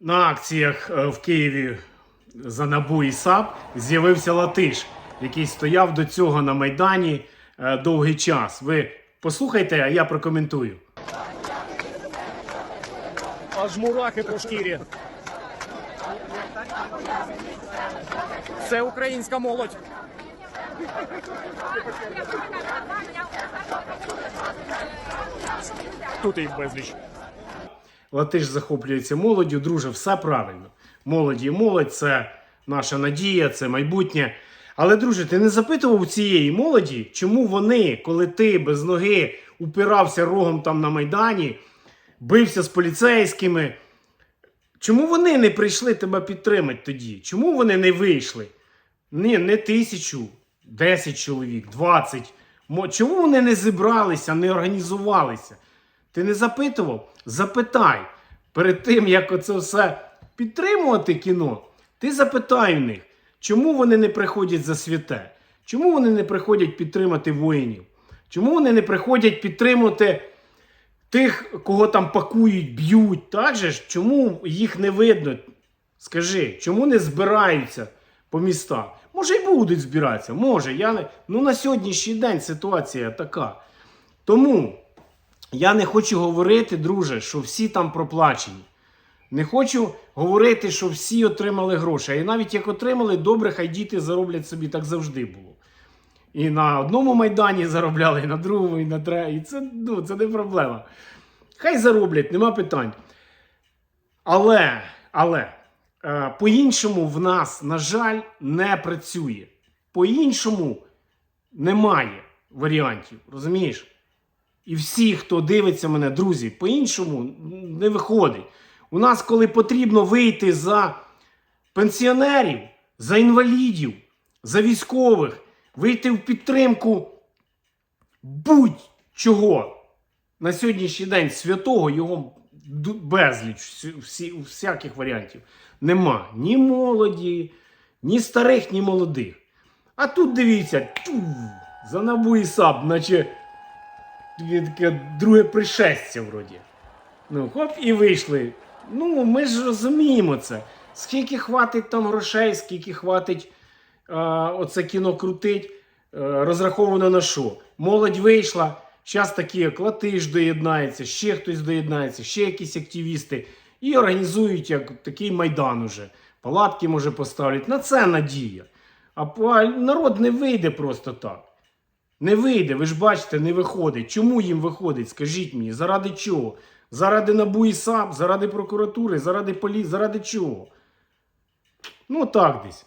На акціях е, в Києві за НАБУ і САП з'явився латиш, який стояв до цього на Майдані е, довгий час. Ви послухайте, а я прокоментую. Аж мурахи по шкірі. Це українська молодь. Тут їх безліч. Латиш захоплюється молоддю, друже, все правильно. Молоді і молодь це наша надія, це майбутнє. Але, друже, ти не запитував цієї молоді, чому вони, коли ти без ноги упирався рогом там на Майдані, бився з поліцейськими, чому вони не прийшли тебе підтримати тоді? Чому вони не вийшли? Ні, не тисячу, десять чоловік, двадцять. Чому вони не зібралися, не організувалися? Ти не запитував? Запитай. Перед тим, як оце все підтримувати кіно, ти запитай у них, чому вони не приходять за святе? Чому вони не приходять підтримати воїнів? Чому вони не приходять підтримати тих, кого там пакують, б'ють? Так же ж? Чому їх не видно? Скажи, чому не збираються по містах? Може, й будуть збиратися, може. Я не... Ну на сьогоднішній день ситуація така. Тому я не хочу говорити, друже, що всі там проплачені. Не хочу говорити, що всі отримали гроші. І навіть як отримали, добре, хай діти зароблять собі, так завжди було. І на одному майдані заробляли, і на другому, і на третьому. І це, ну, це не проблема. Хай зароблять, нема питань. Але, але е, по-іншому в нас, на жаль, не працює. По-іншому немає варіантів. Розумієш? І всі, хто дивиться мене, друзі, по-іншому не виходить. У нас, коли потрібно вийти за пенсіонерів, за інвалідів, за військових, вийти в підтримку будь-чого на сьогоднішній день святого його безліч всі, всяких варіантів. Нема ні молоді, ні старих, ні молодих. А тут дивіться, за набу і сап, наче таке, друге пришестя вроді. Ну, хоп, і вийшли. Ну, ми ж розуміємо це. Скільки хватить там грошей, скільки хватить а, оце кіно крутить, е, розраховано на що? Молодь вийшла, зараз такі як Латиш доєднається, ще хтось доєднається, ще якісь активісти. І організують як такий майдан уже. Палатки може поставлять. На це надія. А народ не вийде просто так. Не вийде, ви ж бачите, не виходить. Чому їм виходить? Скажіть мені, заради чого? Заради НАБУ і САП, заради прокуратури, заради поліції, заради чого? Ну так десь.